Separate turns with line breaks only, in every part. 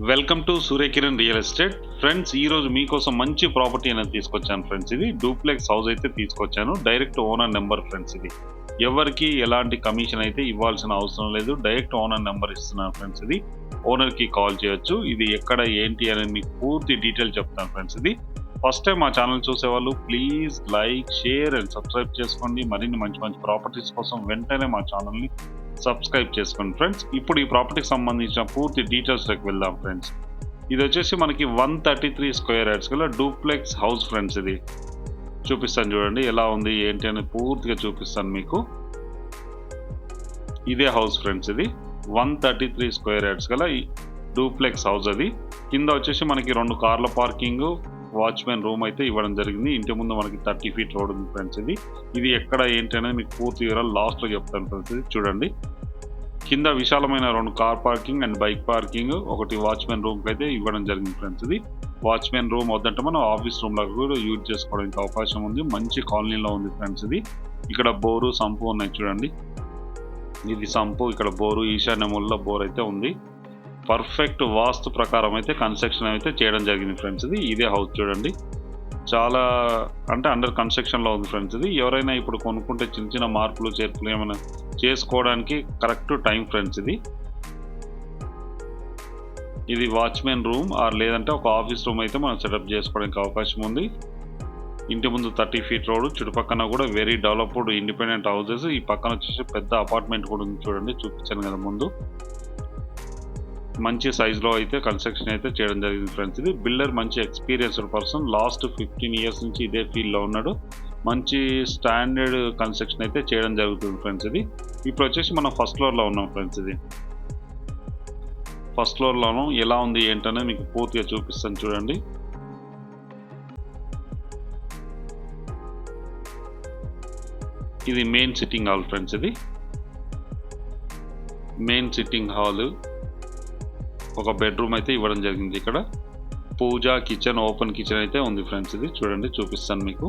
Welcome to Suryakiran real estate. Friends ఈ రోజు మీకోసం మంచి ప్రాపర్టీ అనేది తీసుకొచ్చాను ఫ్రెండ్స్ ఇది. డూప్లెక్స్ హౌస్ అయితే తీసుకొచ్చాను. డైరెక్ట్ ఓనర్ నెంబర్ ఫ్రెండ్స్ ఇది. ఎవరికి ఎలాంటి కమిషన్ అయితే ఇవ్వాల్సిన అవసరం లేదు డైరెక్ట్ ఓనర్ నెంబర్ ఇస్తున్నాను ఫ్రెండ్స్ ఇది. ఓనర్కి కాల్ చేయొచ్చు. ఇది ఎక్కడ ఏంటి అనేది మీకు పూర్తి డీటెయిల్ చెప్తాను ఫ్రెండ్స్ ఇది. ఫస్ట్ టైం మా ఛానల్ చూసేవాళ్ళు please like share and subscribe చేసుకోండి. మరిన్ని మంచి మంచి ప్రాపర్టీస్ కోసం వెంటనే మా ఛానల్ని సబ్స్క్రైబ్ చేసుకోండి ఫ్రెండ్స్ ఇప్పుడు ఈ ప్రాపర్టీకి సంబంధించిన పూర్తి డీటెయిల్స్లోకి వెళ్దాం ఫ్రెండ్స్ ఇది వచ్చేసి మనకి one thirty three square yards గల డూప్లెక్స్ హౌస్ ఫ్రెండ్స్ ఇది చూపిస్తాను చూడండి ఎలా ఉంది ఏంటి అని పూర్తిగా చూపిస్తాను మీకు. ఇదే హౌస్ ఫ్రెండ్స్ ఇది one thirty three square yards గల డూప్లెక్స్ హౌస్ అది. కింద వచ్చేసి మనకి రెండు కార్ల పార్కింగ్ వాచ్మెన్ రూమ్ అయితే ఇవ్వడం జరిగింది. ఇంటి ముందు మనకి థర్టీ ఫీట్ రోడ్ ఉంది ఫ్రెండ్స్ ఇది. ఇది ఎక్కడ ఏంటి అనేది మీకు పూర్తి వివరాలు లాస్ట్లో చెప్తాను ఫ్రెండ్స్ ఇది. చూడండి. కింద విశాలమైన రెండు car parking and bike parking ఒకటి వాచ్మెన్ రూమ్కి అయితే ఇవ్వడం జరిగింది ఫ్రెండ్స్ ఇది. వాచ్మెన్ రూమ్ వద్దంటే మనం ఆఫీస్ రూమ్ కూడా యూజ్ చేసుకోవడానికి అవకాశం ఉంది. మంచి కాలనీలో ఉంది ఫ్రెండ్స్ ఇది. ఇక్కడ బోరు సంపు ఉన్నాయి చూడండి. ఇది సంపు ఇక్కడ బోరు ఈశాన్యములో బోర్ అయితే ఉంది. పర్ఫెక్ట్ వాస్తు ప్రకారం అయితే కన్స్ట్రక్షన్ అయితే చేయడం జరిగింది ఫ్రెండ్స్ ఇది. ఇదే హౌస్ చూడండి. చాలా అంటే అండర్ కన్స్ట్రక్షన్లో ఉంది ఫ్రెండ్స్ ఇది. ఎవరైనా ఇప్పుడు కొనుక్కుంటే చిన్న చిన్న మార్పులు చేర్పులు ఏమైనా చేసుకోవడానికి కరెక్ట్ టైం ఫ్రెండ్స్ ఇది. ఇది వాచ్మెన్ రూమ్ ఆర్ లేదంటే ఒక ఆఫీస్ రూమ్ అయితే మనం సెటప్ చేసుకోవడానికి అవకాశం ఉంది. ఇంటి ముందు థర్టీ ఫీట్ రోడ్ చుట్టుపక్కన కూడా వెరీ డెవలప్డ్ ఇండిపెండెంట్ హౌసెస్ ఈ పక్కన వచ్చేసి పెద్ద అపార్ట్మెంట్ కూడా ఉంది చూడండి చూపించాను కదా ముందు. మంచి సైజులో అయితే కన్స్ట్రక్షన్ అయితే చేయడం జరిగింది ఫ్రెండ్స్ ఇది బిల్డర్ మంచి experienced person last fifteen years నుంచి ఇదే ఫీల్డ్లో ఉన్నాడు. మంచి స్టాండర్డ్ కన్స్ట్రక్షన్ అయితే చేయడం జరుగుతుంది ఫ్రెండ్స్ ఇది. ఇప్పుడు వచ్చేసి మనం ఫస్ట్ ఫ్లోర్లో ఉన్నాం ఫ్రెండ్స్ ఇది. ఫస్ట్ ఫ్లోర్లోనూ ఎలా ఉంది ఏంటనే మీకు పూర్తిగా చూపిస్తాను చూడండి. ఇది మెయిన్ సిట్టింగ్ హాల్ ఫ్రెండ్స్ ఇది. మెయిన్ సిట్టింగ్ హాలు ఒక బెడ్రూమ్ అయితే ఇవ్వడం జరిగింది ఇక్కడ. పూజ కిచెన్ ఓపెన్ కిచెన్ అయితే ఉంది ఫ్రెండ్స్ ఇది. చూడండి చూపిస్తాను మీకు.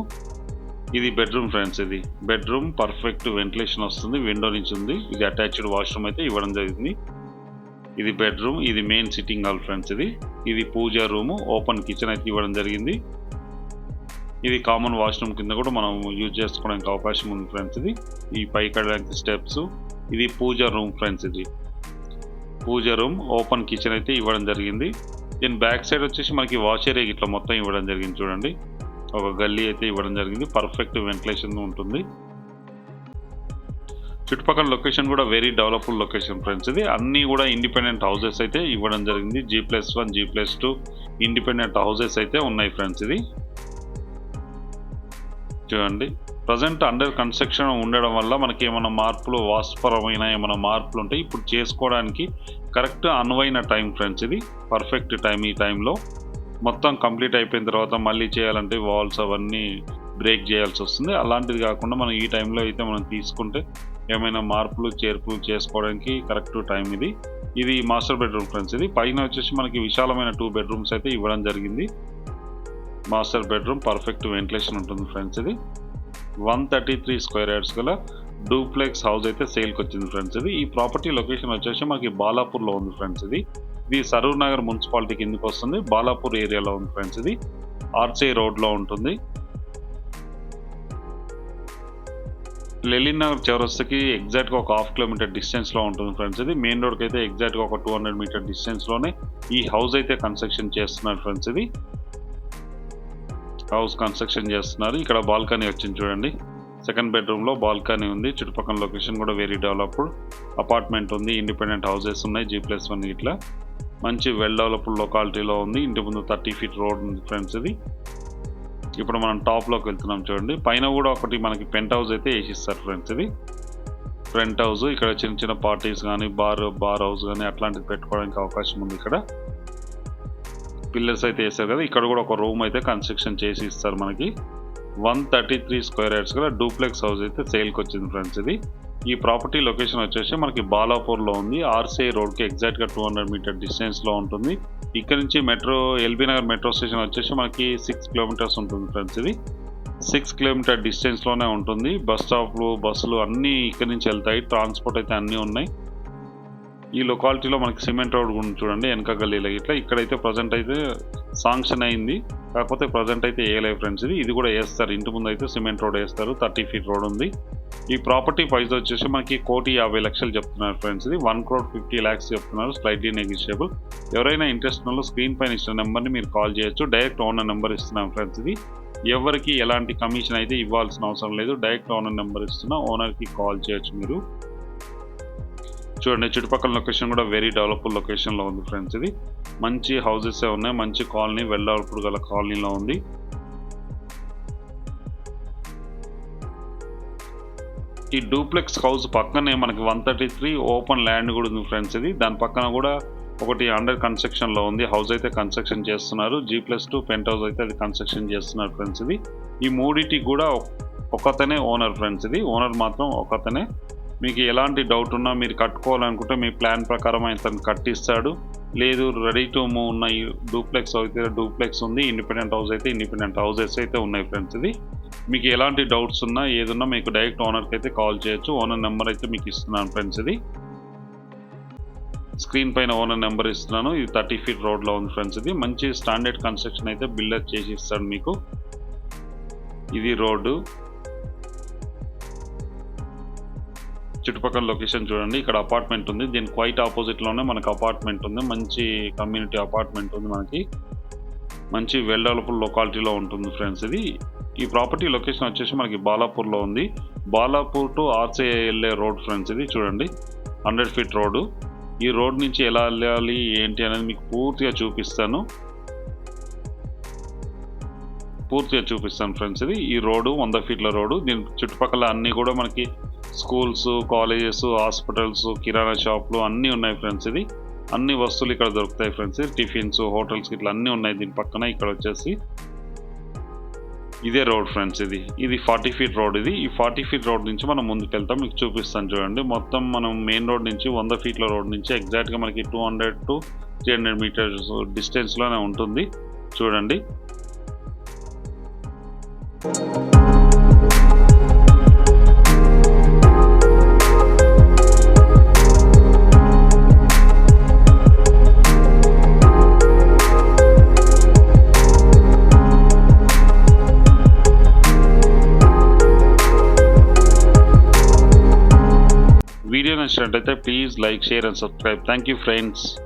ఇది బెడ్రూమ్ ఫ్రెండ్స్ ఇది. బెడ్రూమ్ పర్ఫెక్ట్ వెంటిలేషన్ వస్తుంది విండో నుంచి ఉంది. ఇది అటాచ్డ్ వాష్రూమ్ అయితే ఇవ్వడం జరిగింది. ఇది బెడ్రూమ్ ఇది మెయిన్ సిట్టింగ్ హాల్ ఫ్రెండ్స్ ఇది. ఇది పూజ రూమ్ ఓపెన్ కిచెన్ అయితే ఇవ్వడం జరిగింది. ఇది కామన్ వాష్రూమ్ కింద కూడా మనం యూజ్ చేసుకోవడానికి అవకాశం ఉంది ఫ్రెండ్స్ ఇది. ఈ పైకి స్టెప్స్ ఇది పూజ రూమ్ ఫ్రెండ్స్ ఇది. పూజ రూమ్ ఓపెన్ కిచెన్ అయితే ఇవ్వడం జరిగింది. దీని బ్యాక్ సైడ్ వచ్చేసి మనకి వాష్ ఏరియా ఇట్లా మొత్తం ఇవ్వడం జరిగింది చూడండి. ఒక గల్లీ అయితే ఇవ్వడం జరిగింది. పర్ఫెక్ట్ వెంటిలేషన్ ఉంటుంది. చుట్టుపక్కల లొకేషన్ కూడా వెరీ డెవలప్డ్ లొకేషన్ ఫ్రెండ్స్ ఇది. అన్నీ కూడా ఇండిపెండెంట్ హౌసెస్ అయితే ఇవ్వడం జరిగింది. G plus one G plus two independent houses అయితే ఉన్నాయి ఫ్రెండ్స్ ఇది. చూడండి. ప్రజెంట్ అండర్ కన్స్ట్రక్షన్ ఉండడం వల్ల మనకి ఏమైనా మార్పులు వాస్తుపరమైన ఏమైనా మార్పులు ఉంటాయి ఇప్పుడు చేసుకోవడానికి కరెక్ట్ అనువైన టైం ఫ్రెండ్స్ ఇది. పర్ఫెక్ట్ టైం ఈ టైంలో మొత్తం కంప్లీట్ అయిపోయిన తర్వాత మళ్ళీ చేయాలంటే వాల్స్ అవన్నీ బ్రేక్ చేయాల్సి వస్తుంది. అలాంటిది కాకుండా మనం ఈ టైంలో అయితే మనం తీసుకుంటే ఏమైనా మార్పులు చేర్పులు చేసుకోవడానికి కరెక్ట్ టైం ఇది. ఇది మాస్టర్ బెడ్రూమ్ ఫ్రెండ్స్ ఇది. పైన వచ్చేసి మనకి విశాలమైన టూ బెడ్రూమ్స్ అయితే ఇవ్వడం జరిగింది. మాస్టర్ బెడ్రూమ్ పర్ఫెక్ట్ వెంటిలేషన్ ఉంటుంది ఫ్రెండ్స్ ఇది. One thirty three square yards గల డూప్లెక్స్ హౌస్ అయితే సేల్కి వచ్చింది ఫ్రెండ్స్ ఇది. ఈ ప్రాపర్టీ లొకేషన్ వచ్చేసి మనకి బాలాపూర్లో ఉంది ఫ్రెండ్స్ ఇది. ఇది సరూర్ నగర్ మున్సిపాలిటీ కిందకి వస్తుంది. బాలాపూర్ ఏరియాలో ఉంది ఫ్రెండ్స్ ఇది. ఆర్సీ రోడ్లో ఉంటుంది. లెలిన్ నగర్ చౌరస్తకి ఎగ్జాక్ట్గా ఒక హాఫ్ కిలోమీటర్ డిస్టెన్స్లో ఉంటుంది ఫ్రెండ్స్ ఇది. మెయిన్ రోడ్కి అయితే ఎగ్జాక్ట్గా ఒక టూ హండ్రెడ్ మీటర్ డిస్టెన్స్లోనే ఈ హౌస్ అయితే కన్స్ట్రక్షన్ చేస్తున్నారు ఫ్రెండ్స్ ఇది. హౌస్ కన్స్ట్రక్షన్ చేస్తున్నారు. ఇక్కడ బాల్కనీ వచ్చింది చూడండి. సెకండ్ బెడ్రూమ్లో బాల్కనీ ఉంది. చుట్టుపక్కల లొకేషన్ కూడా వెరీ డెవలప్డ్ అపార్ట్మెంట్ ఉంది. ఇండిపెండెంట్ హౌసెస్ ఉన్నాయి. జీ ప్లస్ వన్ ఇట్లా. మంచి వెల్ డెవలప్డ్ లొకాలిటీలో ఉంది. ఇంటి ముందు థర్టీ ఫీట్ రోడ్ ఉంది ఫ్రెండ్స్ ఇది. ఇప్పుడు మనం టాప్లోకి వెళ్తున్నాం చూడండి. పైన కూడా ఒకటి మనకి పెంట్ హౌస్ అయితే వేసిస్తారు ఫ్రెండ్స్ ఇది. ఫ్రంట్ హౌస్ ఇక్కడ చిన్న చిన్న పార్టీస్ కానీ బార్ బార్ హౌస్ కానీ అట్లాంటివి పెట్టుకోవడానికి అవకాశం ఉంది ఇక్కడ. పిల్లర్స్ అయితే వేస్తారు కదా ఇక్కడ కూడా ఒక రూమ్ అయితే కన్స్ట్రక్షన్ చేసి ఇస్తారు మనకి. One thirty three square yards గల డూప్లెక్స్ హౌస్ అయితే సేల్కి వచ్చింది ఫ్రెండ్స్ ఇది. ఈ ప్రాపర్టీ లొకేషన్ వచ్చేసి మనకి బాలాపూర్లో ఉంది. ఆర్సీఐ రోడ్కి ఎగ్జాక్ట్గా టూ హండ్రెడ్ మీటర్ డిస్టెన్స్లో ఉంటుంది. ఇక్కడ నుంచి metro LB Nagar metro station వచ్చేసి మనకి సిక్స్ కిలోమీటర్స్ ఉంటుంది ఫ్రెండ్స్ ఇది. సిక్స్ కిలోమీటర్ డిస్టెన్స్లోనే ఉంటుంది. బస్ స్టాప్లు బస్సులు అన్నీ ఇక్కడ నుంచి వెళ్తాయి. ట్రాన్స్పోర్ట్ అయితే అన్నీ ఉన్నాయి. ఈ లొకాలిటీలో మనకి సిమెంట్ రోడ్ గురించి చూడండి వెనక గల్లీలో ఇట్లా ఇక్కడైతే ప్రజెంట్ అయితే శాంక్షన్ అయింది. కాకపోతే ప్రజెంట్ అయితే వేయలేదు ఫ్రెండ్స్ ఇది. ఇది కూడా వేస్తారు. ఇంటి ముందు అయితే సిమెంట్ రోడ్ వేస్తారు. థర్టీ ఫీట్ రోడ్ ఉంది. ఈ ప్రాపర్టీ ప్రైస్ వచ్చేసి మనకి కోటి యాభై లక్షలు చెప్తున్నారు ఫ్రెండ్స్ ఇది. వన్ క్రోడ్ ఫిఫ్టీ ల్యాక్స్ చెప్తున్నారు. స్లైట్లీ నెగిషియబుల్ ఎవరైనా ఇంట్రెస్ట్ ఉన్న స్క్రీన్ పైన ఇచ్చిన నెంబర్ని మీరు కాల్ చేయొచ్చు. డైరెక్ట్ ఓనర్ నెంబర్ ఇస్తున్నాం ఫ్రెండ్స్ ఇది. ఎవరికి ఎలాంటి కమిషన్ అయితే ఇవ్వాల్సిన అవసరం లేదు. డైరెక్ట్ ఓనర్ నెంబర్ ఇస్తున్నా ఓనర్కి కాల్ చేయొచ్చు మీరు. చూడండి చుట్టుపక్కల లొకేషన్ కూడా వెరీ డెవలప్డ్ లొకేషన్లో ఉంది ఫ్రెండ్స్ ఇది. మంచి హౌసెస్ ఉన్నాయి మంచి కాలనీ వెల్ డెవలప్డ్ గల కాలనీలో ఉంది. ఈ డూప్లెక్స్ హౌస్ పక్కనే మనకి one thirty three open land కూడా ఉంది ఫ్రెండ్స్ ఇది. దాని పక్కన కూడా ఒకటి అండర్ కన్స్ట్రక్షన్లో ఉంది. హౌస్ అయితే కన్స్ట్రక్షన్ చేస్తున్నారు. G plus two penthouse అయితే అది కన్స్ట్రక్షన్ చేస్తున్నారు ఫ్రెండ్స్ ఇది. ఈ మూడిటి కూడా ఒకతనే ఓనర్ ఫ్రెండ్స్ ఇది. ఓనర్ మాత్రం ఒకతనే మీకు ఎలాంటి డౌట్ ఉన్నా మీరు కట్టుకోవాలనుకుంటే మీ ప్లాన్ ప్రకారం అతను కట్టిస్తాడు. లేదు రెడీ టు మూవ్ ఉన్న డూప్లెక్స్ అయితే డూప్లెక్స్ ఉంది ఇండిపెండెంట్ హౌస్ అయితే ఇండిపెండెంట్ హౌసెస్ అయితే ఉన్నాయి ఫ్రెండ్స్ ఇది. మీకు ఎలాంటి డౌట్స్ ఉన్నా ఏదున్నా మీకు డైరెక్ట్ ఓనర్కి అయితే కాల్ చేయొచ్చు. ఓనర్ నెంబర్ అయితే మీకు ఇస్తున్నాను ఫ్రెండ్స్ ఇది. స్క్రీన్ పైన ఓనర్ నెంబర్ ఇస్తున్నాను. ఇది థర్టీ ఫీట్ రోడ్లో ఉంది ఫ్రెండ్స్ ఇది. మంచి స్టాండర్డ్ కన్స్ట్రక్షన్ అయితే బిల్డర్ చేసి ఇస్తాడు మీకు. ఇది రోడ్డు. చుట్టుపక్కల లొకేషన్ చూడండి. ఇక్కడ అపార్ట్మెంట్ ఉంది. దీని క్వైట్ ఆపోజిట్లోనే మనకు అపార్ట్మెంట్ ఉంది. మంచి కమ్యూనిటీ అపార్ట్మెంట్ ఉంది మనకి. మంచి వెల్ డెవలప్డ్ లొకాలిటీలో ఉంటుంది ఫ్రెండ్స్ ఇది. ఈ ప్రాపర్టీ లొకేషన్ వచ్చేసి మనకి బాలాపూర్లో ఉంది. బాలాపూర్ టు ఆర్సే వెళ్ళే రోడ్ ఫ్రెండ్స్ ఇది చూడండి. Hundred feet road. ఈ రోడ్ నుంచి ఎలా వెళ్ళాలి ఏంటి అనేది మీకు పూర్తిగా చూపిస్తాను. పూర్తిగా చూపిస్తాను ఫ్రెండ్స్ ఇది. ఈ రోడ్డు వంద ఫీట్ల రోడ్డు. దీని చుట్టుపక్కల అన్నీ కూడా మనకి స్కూల్స్ కాలేజెస్ హాస్పిటల్స్ కిరాణా షాపులు అన్నీ ఉన్నాయి ఫ్రెండ్స్ ఇది. అన్ని వస్తువులు ఇక్కడ దొరుకుతాయి ఫ్రెండ్స్ టిఫిన్స్ హోటల్స్ ఇట్లా అన్నీ ఉన్నాయి దీని పక్కన. ఇక్కడ వచ్చేసి ఇదే రోడ్ ఫ్రెండ్స్ ఇది. ఇది ఫార్టీ ఫీట్ రోడ్ ఇది. ఈ ఫార్టీ ఫీట్ రోడ్ నుంచి మనం ముందుకు వెళ్తాం మీకు చూపిస్తాను చూడండి. మొత్తం మనం మెయిన్ రోడ్ నుంచి వంద ఫీట్ల రోడ్ నుంచి ఎగ్జాక్ట్గా మనకి two hundred to three hundred metres డిస్టెన్స్లోనే ఉంటుంది. చూడండి. content please like share and subscribe. Thank you friends.